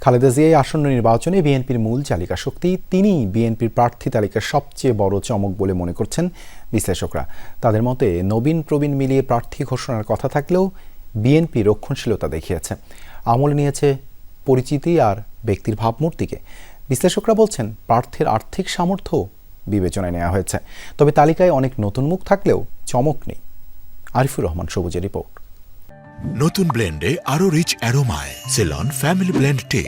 খালেদা জিয়াই আসন্ন নির্বাচনে বিএনপির মূল চালিকা শক্তি, তিনি বিএনপির প্রার্থী তালিকার সবচেয়ে বড় চমক বলে মনে করছেন বিশ্লেষকরা। তাদের মতে, নবীন প্রবীণ মিলিয়ে প্রার্থী ঘোষণার কথা থাকলেও বিএনপি রক্ষণশীলতা দেখিয়েছে। আমল নিয়েছে পরিচিতি আর ব্যক্তির ভাবমূর্তিকে। বিশ্লেষকরা বলছেন, প্রার্থীর আর্থিক সামর্থ্য বিবেচনায় নেওয়া হয়েছে। তবে তালিকায় অনেক নতুন মুখ থাকলেও চমক নেই। আরিফুর রহমান, সবুজের রিপোর্ট। নতুন ব্লেন্ডে আরও রিচ অ্যারোমায় সেলন ফ্যামিলি ব্লেন্ড টে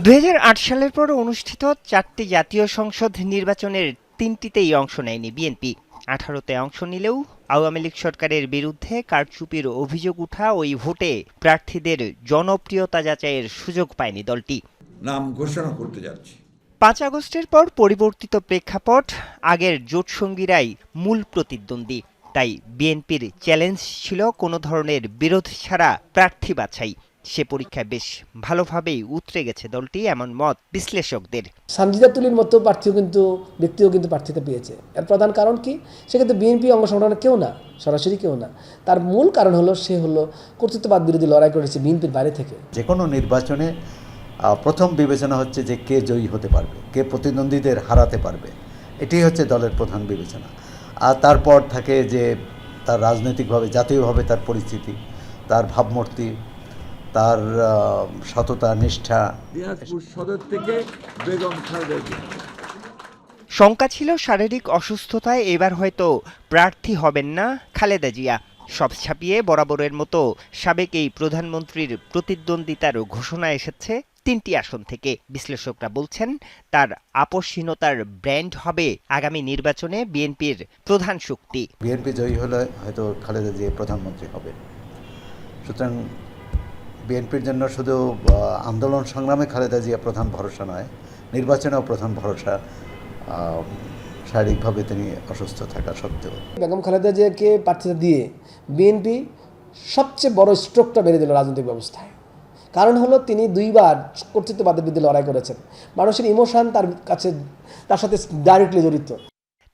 দুই সালের পর অনুষ্ঠিত চারটি জাতীয় সংসদ নির্বাচনের তিনটিতেই অংশ নেয়নি বিএনপি। আঠারোতে অংশ নিলেও আওয়ামী লীগ সরকারের বিরুদ্ধে কারচুপির অভিযোগ উঠা ওই ভোটে প্রার্থীদের জনপ্রিয়তা যাচাইয়ের সুযোগ পায়নি দলটি। নাম ঘোষণা করতে যাচ্ছি। পাঁচ আগস্টের পর পরিবর্তিত প্রেক্ষাপট আগের জোটসঙ্গীরাই মূল প্রতিদ্বন্দ্বী। তাই বিএনপির চ্যালেঞ্জ ছিল কোনো ধরনের বিরোধ ছাড়া প্রার্থী বাছাই। সে পরীক্ষায় বেশ ভালোভাবেই উতরে গেছে দলটি এমন মত বিশ্লেষকদের। সামজিদা তুলির মতো প্রার্থীও কিন্তু ব্যক্তিও কিন্তু প্রার্থিতা পেয়েছে। এর প্রধান কারণ কি? সে কিন্তু বিএনপি অঙ্গ সংগঠনের কেউ না সরাসরি কেউ না। তার মূল কারণ হলো সে হলো কর্তৃত্ববাদ বিরোধী লড়াই করেছে বিএনপির বাইরে থেকে। যে কোনো নির্বাচনে প্রথম বিবেচনা হচ্ছে যে কে জয়ী হতে পারবে কে প্রতিদ্বন্দ্বীদের হারাতে পারবে। এটাই হচ্ছে দলের প্রধান বিবেচনা। আর তারপর থাকে যে তার রাজনৈতিকভাবে জাতীয়ভাবে তার পরিস্থিতি তার ভাবমূর্তি তার সততা নিষ্ঠা। দিনাজপুর সদর থেকে বেগম খালেদা শঙ্কা ছিল শারীরিক অসুস্থতায় এবার হয়তো প্রার্থী হবেন না খালেদা জিয়া। সব ছাপিয়ে বরাবরের মতো সাবেক এই প্রধানমন্ত্রীর প্রতিদ্বন্দ্বিতার ঘোষণা এসেছে তিনটি আসন থেকে বিশ্লেষকরা বলছেন তার আপসহীনতার ব্র্যান্ড হবে আগামী নির্বাচনে বিএনপির প্রধান শক্তি। বিএনপি জয়ী হলে হয়তো খালেদা জিয়া প্রধানমন্ত্রী হবে সুতরাং বিএনপির জন্য শুধু আন্দোলন সংগ্রামে খালেদা জিয়া প্রধান ভরসা নয় নির্বাচনেও প্রধান ভরসা শারীরিকভাবে তিনি অসুস্থ থাকা সত্ত্বেও। বেগম খালেদা জিয়াকে প্রার্থিতা দিয়ে বিএনপি সবচেয়ে বড় স্ট্রোকটা বেড়ে দিল রাজনৈতিক ব্যবস্থায়। কারণ হলো তিনি দুইবার কর্তৃত্ববাদের বিরুদ্ধে লড়াই করেছেন। মানুষের ইমোশন তার কাছে তার সাথে ডাইরেক্টলি জড়িত।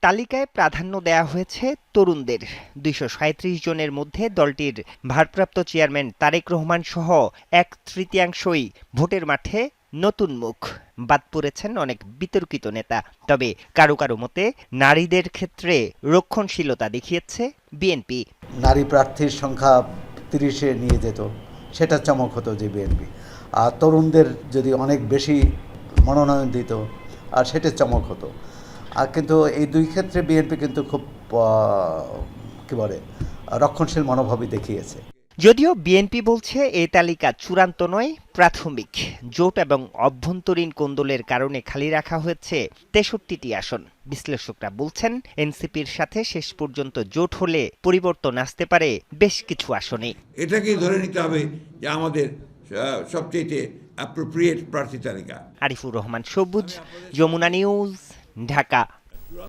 তালিকায় প্রাধান্য দেয়া হয়েছে তরুণদের। দুইশো সাঁত্রিশ জনের মধ্যে দলটির ভারপ্রাপ্ত চেয়ারম্যান তারেক রহমান সহ এক তৃতীয়াংশই ভোটের মাঠে নতুন মুখ। বাদ পড়েছেন অনেক বিতর্কিত নেতা তবে কারও কারও মতে নারীদের ক্ষেত্রে রক্ষণশীলতা দেখিয়েছে বিএনপি। নারী প্রার্থীর সংখ্যা তিরিশে নিয়ে যেত। সেটা চমক হতো যে বিএনপি। আর তরুণদের যদি অনেক বেশি মনোনয়ন দিত, আর সেটা চমক হতো। আর কিন্তু এই দুই ক্ষেত্রে বিএনপি কিন্তু খুব কী বলে, রক্ষণশীল মনোভাবই দেখিয়েছে। যদিও বিএনপি বলছে এই তালিকা চূড়ান্ত নয় প্রাথমিক। জোট এবং অভ্যন্তরীণ কোন্দলের কারণে খালি রাখা হয়েছে তেষট্টিটি আসন। বিশ্লেষকরা বলছেন এনসিপির সাথে শেষ পর্যন্ত জোট হলে পরিবর্তন আসতে পারে বেশ কিছু আসনে এটাকেই ধরে নিতে হবে যে আমাদের সবচেয়ে অ্যাপ্রোপ্রিয়েট প্রার্থী তালিকা। আরিফুর রহমান সবুজ যমুনা নিউজ ঢাকা।